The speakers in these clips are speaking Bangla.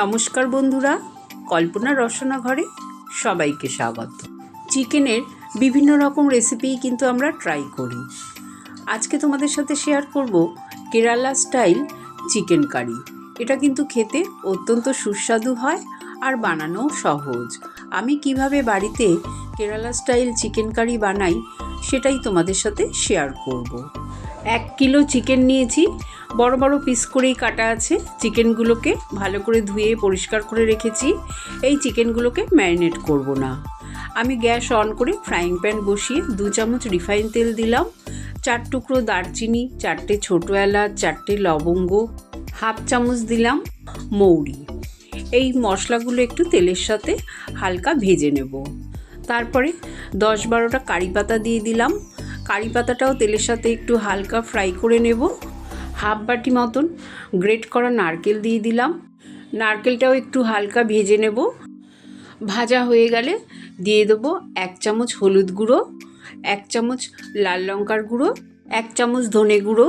নমস্কার বন্ধুরা, কল্পনা রসনা ঘরে সবাইকে স্বাগত। চিকেনের বিভিন্ন রকম রেসিপিই কিন্তু আমরা ট্রাই করি। আজকে তোমাদের সাথে শেয়ার করব কেরালা স্টাইল চিকেন কারি এটা কিন্তু খেতে অত্যন্ত সুস্বাদু হয় আর বানানোও সহজ। আমি কীভাবে বাড়িতে কেরালা স্টাইল চিকেন কারি বানাই, সেটাই তোমাদের সাথে শেয়ার করব। এক কিলো চিকেন নিয়েছি বড় বড় পিস করেই কাটা আছে। চিকেনগুলোকে ভালো করে ধুয়ে পরিষ্কার করে রেখেছি। এই চিকেনগুলোকে ম্যারিনেট করব না। আমি গ্যাস অন করে ফ্রাইং প্যান বসিয়ে দু চামচ রিফাইন তেল দিলাম। চার টুকরো দারচিনি, চারটে ছোটো এলাচ, চারটে লবঙ্গ, হাফ চামচ দিলাম মৌরি। এই মশলাগুলো একটু তেলের সাথে হালকা ভেজে নেব। তারপরে দশ বারোটা কারি পাতা দিয়ে দিলাম। কারি পাতাটাও তেলের সাথে একটু হালকা ফ্রাই করে নেব। হাফ বাটি মতন গ্রেট করা নারকেল দিয়ে দিলাম। নারকেলটাও একটু হালকা ভেজে নেব। ভাজা হয়ে গেলে দিয়ে দেবো এক চামচ হলুদ গুঁড়ো, এক চামচ লাল লঙ্কার গুঁড়ো, এক চামচ ধনে গুঁড়ো।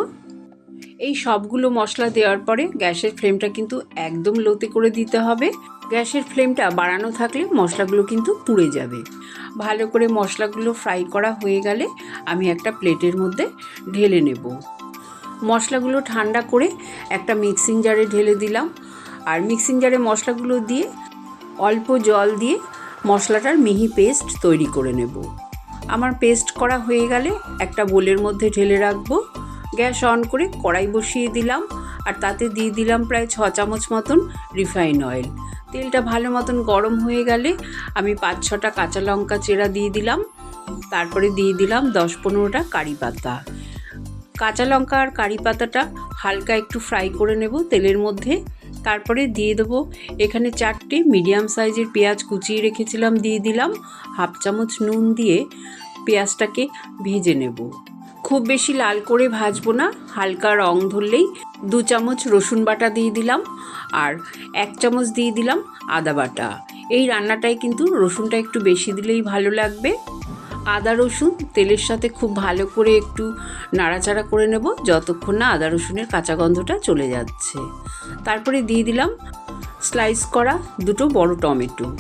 এই সবগুলো মশলা দেওয়ার পরে গ্যাসের ফ্লেমটা কিন্তু একদম লোতে করে দিতে হবে। গ্যাসের ফ্লেমটা বাড়ানো থাকলে মশলাগুলো কিন্তু পুড়ে যাবে। ভালো করে মশলাগুলো ফ্রাই করা হয়ে গেলে আমি একটা প্লেটের মধ্যে ঢেলে নেব। মশলাগুলো ঠান্ডা করে একটা মিক্সিং জারে ঢেলে দিলাম। আর মিক্সিং জারে মশলাগুলো দিয়ে অল্প জল দিয়ে মশলাটার মিহি পেস্ট তৈরি করে নেব। আমার পেস্ট করা হয়ে গেলে একটা বোলের মধ্যে ঢেলে রাখব। গ্যাস অন করে কড়াই বসিয়ে দিলাম। আর তাতে দিয়ে দিলাম প্রায় ছ চামচ মতন রিফাইন অয়েল। তেলটা ভালো মতন গরম হয়ে গেলে আমি পাঁচ ছটা কাঁচা লঙ্কা চেরা দিয়ে দিলাম। তারপরে দিয়ে দিলাম দশ পনেরোটা কারি পাতা। কাঁচা লঙ্কা আর কারি পাতাটা হালকা একটু ফ্রাই করে নেব তেলের মধ্যে। তারপরে দিয়ে দেবো এখানে চারটে মিডিয়াম সাইজের পেঁয়াজ কুচিয়ে রেখেছিলাম, দিয়ে দিলাম হাফ চামচ নুন দিয়ে পেঁয়াজটাকে ভেজে নেব। খুব বেশি লাল করে ভাজবো না, হালকা রং ধরলেই দু চামচ রসুন বাটা দিয়ে দিলাম আর এক চামচ দিয়ে দিলাম আদা বাটা। এই রান্নাটায় কিন্তু রসুনটা একটু বেশি দিলেই ভালো লাগবে। আদা রসুন তেলের সাথে খুব ভালো করে একটু নাড়াচাড়া করে নেব যতক্ষণ না আদা রসুনের কাঁচা গন্ধটা চলে যাচ্ছে। তারপরে দিয়ে দিলাম স্লাইস করা দুটো বড় টমেটো।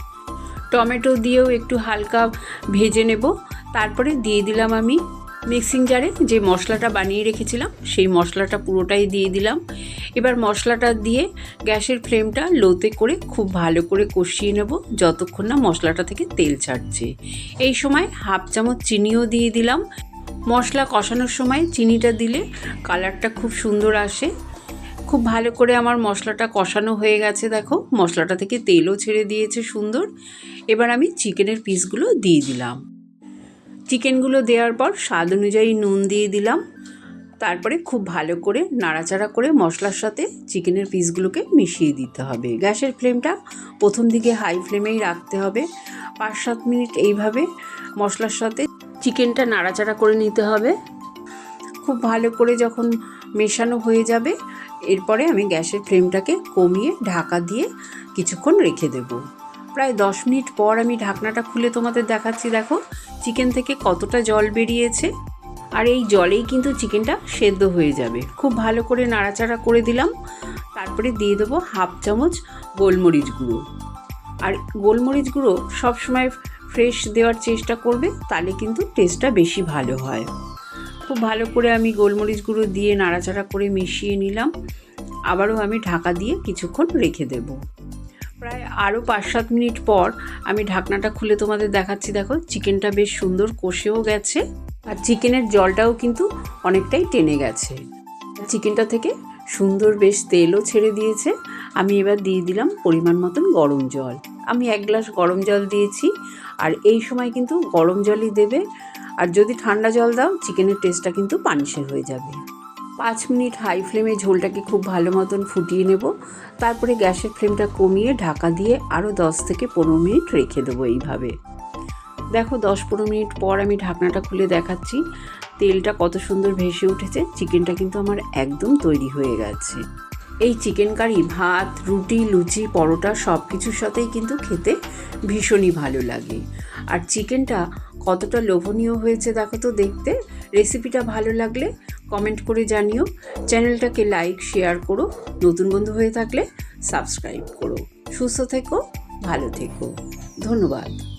টমেটো দিয়েও একটু হালকা ভেজে নেব। তারপরে দিয়ে দিলাম আমি মিক্সিং জারে যে মশলাটা বানিয়ে রেখেছিলাম, সেই মশলাটা পুরোটাই দিয়ে দিলাম। এবার মশলাটা দিয়ে গ্যাসের ফ্লেমটা লোতে করে খুব ভালো করে কষিয়ে নেব, যতক্ষণ না মশলাটা থেকে তেল ছাড়ছে। এই সময় হাফ চামচ চিনিও দিয়ে দিলাম। মশলা কষানোর সময় চিনিটা দিলে কালারটা খুব সুন্দর আসে। খুব ভালো করে আমার মশলাটা কষানো হয়ে গেছে, দেখো। মশলাটা থেকে তেলও ছেড়ে দিয়েছে সুন্দর। এবার আমি চিকেনের পিসগুলো দিয়ে দিলাম। চিকেনগুলো দেওয়ার পর স্বাদ অনুযায়ী নুন দিয়ে দিলাম। তারপরে খুব ভালো করে নাড়াচাড়া করে মশলার সাথে চিকেনের পিসগুলোকে মিশিয়ে দিতে হবে। গ্যাসের ফ্লেমটা প্রথম দিকে হাই ফ্লেমেই রাখতে হবে। পাঁচ সাত মিনিট এইভাবে মশলার সাথে চিকেনটা নাড়াচাড়া করে নিতে হবে। খুব ভালো করে যখন মেশানো হয়ে যাবে, এরপরে আমি গ্যাসের ফ্লেমটাকে কমিয়ে ঢাকা দিয়ে কিছুক্ষণ রেখে দেব। প্রায় দশ মিনিট পর আমি ঢাকনাটা খুলে তোমাদের দেখাচ্ছি, দেখো। চিকেন থেকে কতটা জল বেরিয়েছে। আর এই জলেই কিন্তু চিকেনটা সেদ্ধ হয়ে যাবে। খুব ভালো করে নাড়াচাড়া করে দিলাম। তারপরে দিয়ে দেবো হাফ চামচ গোলমরিচ গুঁড়ো। আর গোলমরিচ গুঁড়ো সবসময় ফ্রেশ দেওয়ার চেষ্টা করবে, তাহলে কিন্তু টেস্টটা বেশি ভালো হয়। খুব ভালো করে আমি গোলমরিচ গুঁড়ো দিয়ে নাড়াচাড়া করে মিশিয়ে নিলাম। আবারও আমি ঢাকা দিয়ে কিছুক্ষণ রেখে দেব। প্রায় আরও পাঁচ সাত মিনিট পর আমি ঢাকনাটা খুলে তোমাদের দেখাচ্ছি। দেখো, চিকেনটা বেশ সুন্দর কষেও গেছে আর চিকেনের জলটাও কিন্তু অনেকটাই টেনে গেছে। চিকেনটা থেকে সুন্দর বেশ তেলও ছেড়ে দিয়েছে। আমি এবার দিয়ে দিলাম পরিমাণ মতন গরম জল। আমি এক গ্লাস গরম জল দিয়েছি আর এই সময় কিন্তু গরম জলই দেবে। আর যদি ঠান্ডা জল দাও, চিকেনের টেস্টটা কিন্তু পানিশের হয়ে যাবে। পাঁচ মিনিট হাই ফ্লেমে ঝোলটাকে খুব ভালো মতন ফুটিয়ে নেব। তারপরে গ্যাসের ফ্লেমটা কমিয়ে ঢাকা দিয়ে আরও দশ থেকে পনেরো মিনিট রেখে দেবো এইভাবে। দেখো দশ পনেরো মিনিট পর আমি ঢাকনাটা খুলে দেখাচ্ছি। তেলটা কত সুন্দর ভেসে উঠেছে। চিকেনটা কিন্তু আমার একদম তৈরি হয়ে গেছে। এই চিকেন কারি, ভাত, রুটি, লুচি, পরোটা সব কিছুর সাথেই কিন্তু খেতে ভীষণই ভালো লাগে। আর চিকেনটা কতটা লোভনীয় হয়েছে দেখো তো দেখতে। রেসিপিটা ভালো লাগলে কমেন্ট করে জানিও। চ্যানেলটাকে লাইক, শেয়ার করো। নতুন বন্ধু হয়ে থাকলে সাবস্ক্রাইব করো। সুস্থ থেকো, ভালো থেকো। ধন্যবাদ।